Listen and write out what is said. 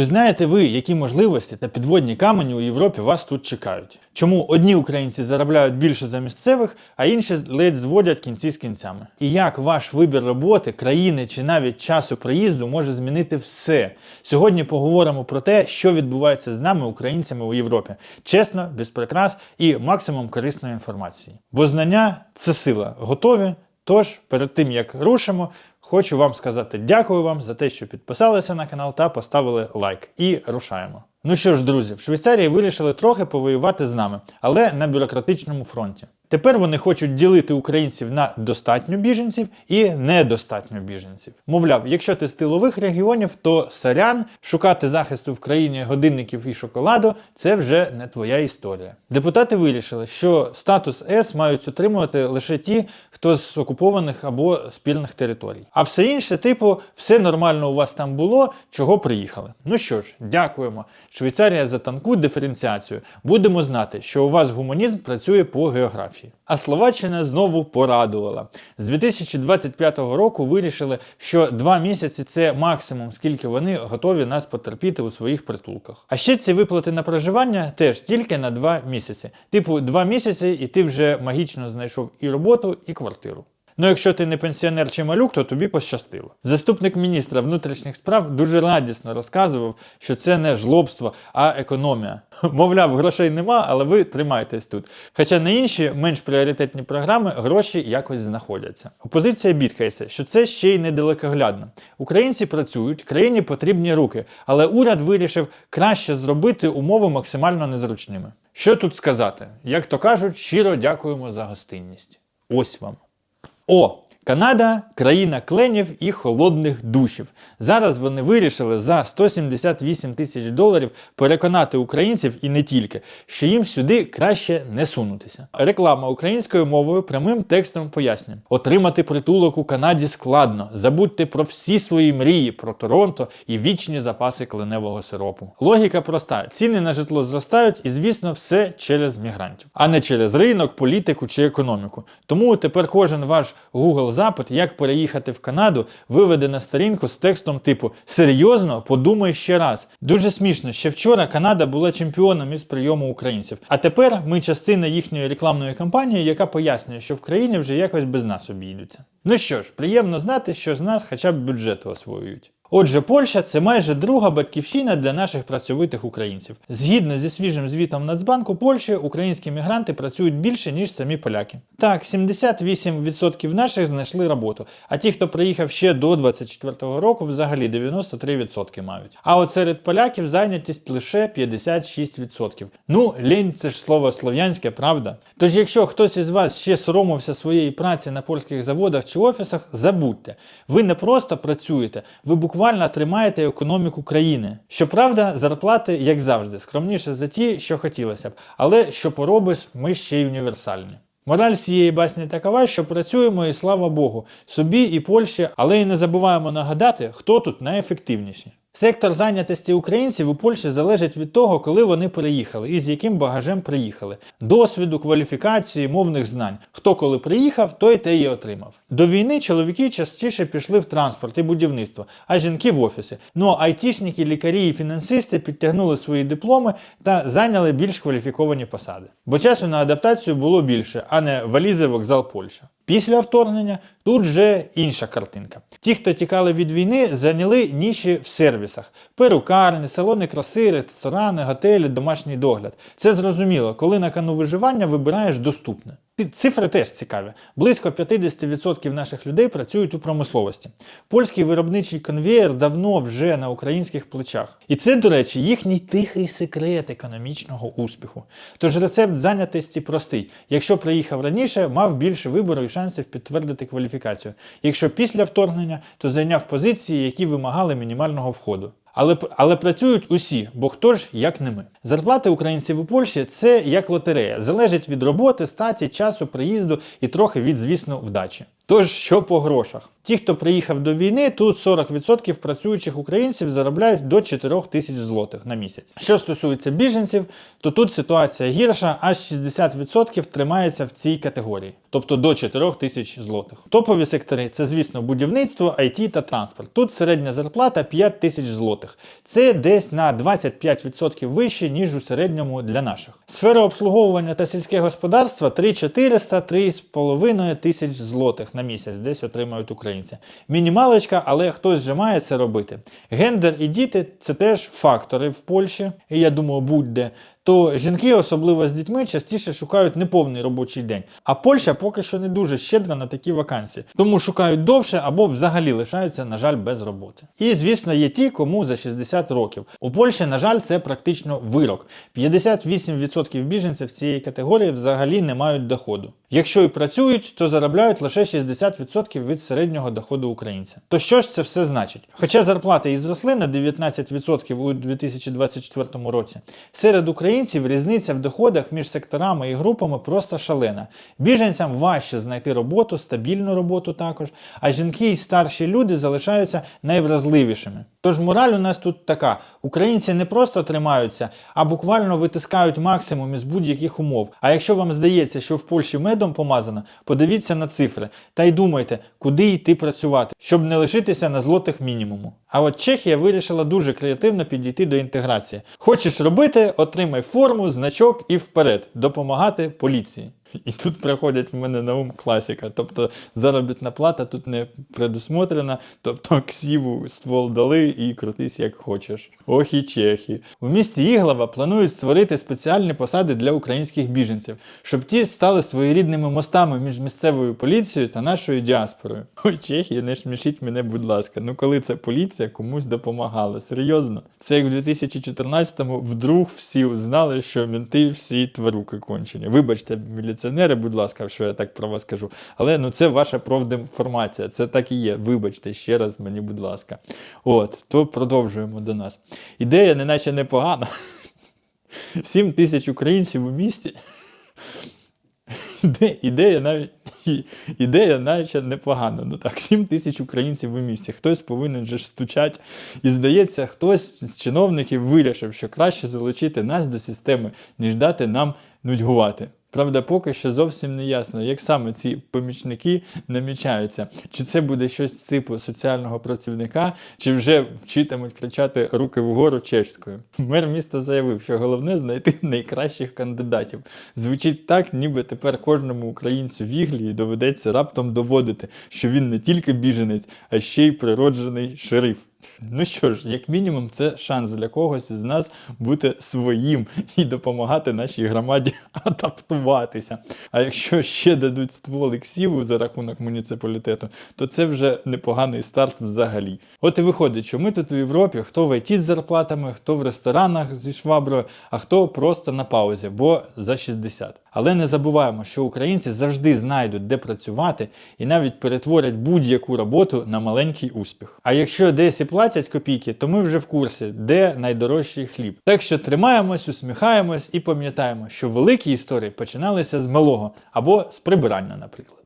Чи знаєте ви, які можливості та підводні камені у Європі вас тут чекають? Чому одні українці заробляють більше за місцевих, а інші ледь зводять кінці з кінцями? І як ваш вибір роботи, країни чи навіть часу приїзду може змінити все? Сьогодні поговоримо про те, що відбувається з нами, українцями у Європі. Чесно, без прикрас і максимум корисної інформації. Бо знання це сила. Готові? Тож, перед тим як рушимо, хочу вам сказати дякую вам за те, що підписалися на канал та поставили лайк. І рушаємо. Ну що ж, друзі, в Швейцарії вирішили трохи повоювати з нами, але на бюрократичному фронті. Тепер вони хочуть ділити українців на достатньо біженців і недостатньо біженців. Мовляв, якщо ти з тилових регіонів, то сорян, шукати захисту в країні годинників і шоколаду це вже не твоя історія. Депутати вирішили, що статус С мають отримувати лише ті, хто з окупованих або спільних територій. А все інше, типу, все нормально у вас там було, чого приїхали. Ну що ж, дякуємо. Швейцарія за танку диференціацію. Будемо знати, що у вас гуманізм працює по географії. А Словаччина знову порадувала. З 2025 року вирішили, що два місяці це максимум, скільки вони готові нас потерпіти у своїх притулках. А ще ці виплати на проживання теж тільки на два місяці. Типу, два місяці, і ти вже магічно знайшов і роботу, і квартиру. Ну, якщо ти не пенсіонер чи малюк, то тобі пощастило. Заступник міністра внутрішніх справ дуже радісно розказував, що це не жлобство, а економія. Мовляв, грошей нема, але ви тримайтесь тут. Хоча на інші менш пріоритетні програми гроші якось знаходяться. Опозиція бідкається, що це ще й недалекоглядно. Українці працюють, країні потрібні руки, але уряд вирішив краще зробити умови максимально незручними. Що тут сказати? Як то кажуть, щиро дякуємо за гостинність. Ось вам. Ó, Канада країна кленів і холодних душів. Зараз вони вирішили за 178 тисяч доларів переконати українців і не тільки, що їм сюди краще не сунутися. Реклама українською мовою прямим текстом пояснює: отримати притулок у Канаді складно. Забудьте про всі свої мрії про Торонто і вічні запаси кленевого сиропу. Логіка проста: ціни на житло зростають, і звісно, все через мігрантів, а не через ринок, політику чи економіку. Тому тепер кожен ваш Google запит, як переїхати в Канаду, виведе на сторінку з текстом типу Серйозно, подумай ще раз. Дуже смішно, ще вчора Канада була чемпіоном із прийому українців. А тепер ми частина їхньої рекламної кампанії, яка пояснює, що в країні вже якось без нас обійдуться. Ну що ж, приємно знати, що з нас хоча б бюджету освоюють. Отже, Польща це майже друга батьківщина для наших працьовитих українців. Згідно зі свіжим звітом Нацбанку Польщі, українські мігранти працюють більше, ніж самі поляки. Так, 78% наших знайшли роботу, а ті, хто приїхав ще до 24-го року, взагалі 93% мають. А от серед поляків зайнятість лише 56%. Ну, лінь це ж слово слов'янське, правда? Тож, якщо хтось із вас ще соромився своєї праці на польських заводах чи офісах, забудьте. Ви не просто працюєте, ви буквально тримаєте економіку країни. Щоправда, зарплати, як завжди, скромніше за ті, що хотілося б, але що поробиш, ми ще й універсальні. Мораль цієї басні такова, що працюємо і слава Богу, собі і Польщі, але й не забуваємо нагадати, хто тут найефективніший. Сектор зайнятості українців у Польщі залежить від того, коли вони переїхали і з яким багажем приїхали. Досвіду, кваліфікації, мовних знань. Хто коли приїхав, той те й отримав. До війни чоловіки частіше пішли в транспорт і будівництво, а жінки в офіси. Ну айтішники, лікарі і фінансисти підтягнули свої дипломи та зайняли більш кваліфіковані посади. Бо часу на адаптацію було більше, а не валізи вокзал Польща. Після вторгнення тут вже інша картинка. Ті, хто тікали від війни, зайняли ніші в сервісах: перукарні, салони краси, ресторани, готелі, домашній догляд. Це зрозуміло, коли на кону виживання вибираєш доступне. Цифри теж цікаві. Близько 50% наших людей працюють у промисловості. Польський виробничий конвеєр давно вже на українських плечах. І це, до речі, їхній тихий секрет економічного успіху. Тож рецепт зайнятості простий. Якщо приїхав раніше, мав більше вибору і шансів підтвердити кваліфікацію. Якщо після вторгнення, то зайняв позиції, які вимагали мінімального входу. Але, але працюють усі, бо хто ж як не ми. Зарплати українців у Польщі це як лотерея, залежить від роботи, статі, часу, приїзду і трохи від, звісно, вдачі. Тож, що по грошах? Ті, хто приїхав до війни, тут 40% працюючих українців заробляють до 4 тисяч злотих на місяць. Що стосується біженців, то тут ситуація гірша, аж 60% тримається в цій категорії, тобто до 4 тисяч злотих. Топові сектори це, звісно, будівництво, IT та транспорт. Тут середня зарплата 5 тисяч злотих. Це десь на 25% вище, ніж у середньому для наших. Сфера обслуговування та сільське господарство 3400 3,5 тисяч злотих на місяць десь отримають українці. Мінімалочка, але хтось же має це робити. Гендер і діти це теж фактори в Польщі, і я думаю, будь-де. То жінки, особливо з дітьми, частіше шукають неповний робочий день. А Польща поки що не дуже щедра на такі вакансії, тому шукають довше або взагалі лишаються, на жаль, без роботи. І звісно, є ті, кому за 60 років. У Польщі, на жаль, це практично вирок. 58% біженців цієї категорії взагалі не мають доходу. Якщо і працюють, то заробляють лише 60% від середнього доходу українця. То що ж це все значить? Хоча зарплати і зросли на 19% у 2024 році, серед українців різниця в доходах між секторами і групами просто шалена. Біженцям важче знайти роботу, стабільну роботу також, а жінки і старші люди залишаються найвразливішими. Тож мораль у нас тут така: українці не просто тримаються, а буквально витискають максимум із будь-яких умов. А якщо вам здається, що в Польщі медом помазано, подивіться на цифри та й думайте, куди йти працювати, щоб не лишитися на злотих мінімуму. А от Чехія вирішила дуже креативно підійти до інтеграції. Хочеш робити, отримай форму, значок і вперед, допомагати поліції. І тут приходять в мене на ум класика. Тобто заробітна плата тут не предусмотрена, тобто ксіву ствол дали і крутись як хочеш. Ох і чехи. У місті Іглава планують створити спеціальні посади для українських біженців, щоб ті стали своєрідними мостами між місцевою поліцією та нашою діаспорою. Ой, Чехія, не смішіть мене, будь ласка. Ну коли це поліція комусь допомагала? Серйозно? Це як в 2014-му вдруг всі знали, що мінти всі тваруки кончені. Вибачте, міліціонери, будь ласка, що я так про вас кажу. Але ну це ваша профдеформація. Це так і є. Вибачте ще раз мені, будь ласка. От, то продовжуємо до нас. Ідея неначе непогана. 7 тисяч українців у місті. Ідея навіть ідея наче непогана. Ну так, 7 тисяч українців у місті. Хтось повинен же ж стучать. І здається, хтось з чиновників вирішив, що краще залучити нас до системи, ніж дати нам нудьгувати. Правда, поки що зовсім не ясно, як саме ці помічники намічаються. Чи це буде щось типу соціального працівника, чи вже вчитимуть кричати руки вгору чешською. Мер міста заявив, що головне знайти найкращих кандидатів. Звучить так, ніби тепер кожному українцю в доведеться раптом доводити, що він не тільки біженець, а ще й природжений шериф. Ну що ж, як мінімум, це шанс для когось із нас бути своїм і допомагати нашій громаді адаптуватися. А якщо ще дадуть ствол іксіву за рахунок муніципалітету, то це вже непоганий старт взагалі. От і виходить, що ми тут у Європі, хто в ІТ з зарплатами, хто в ресторанах зі шваброю, а хто просто на паузі, бо за 60. Але не забуваємо, що українці завжди знайдуть, де працювати, і навіть перетворять будь-яку роботу на маленький успіх. А якщо десь і платять копійки, то ми вже в курсі, де найдорожчий хліб. Так що тримаємось, усміхаємось і пам'ятаємо, що великі історії починалися з малого або з прибирання, наприклад.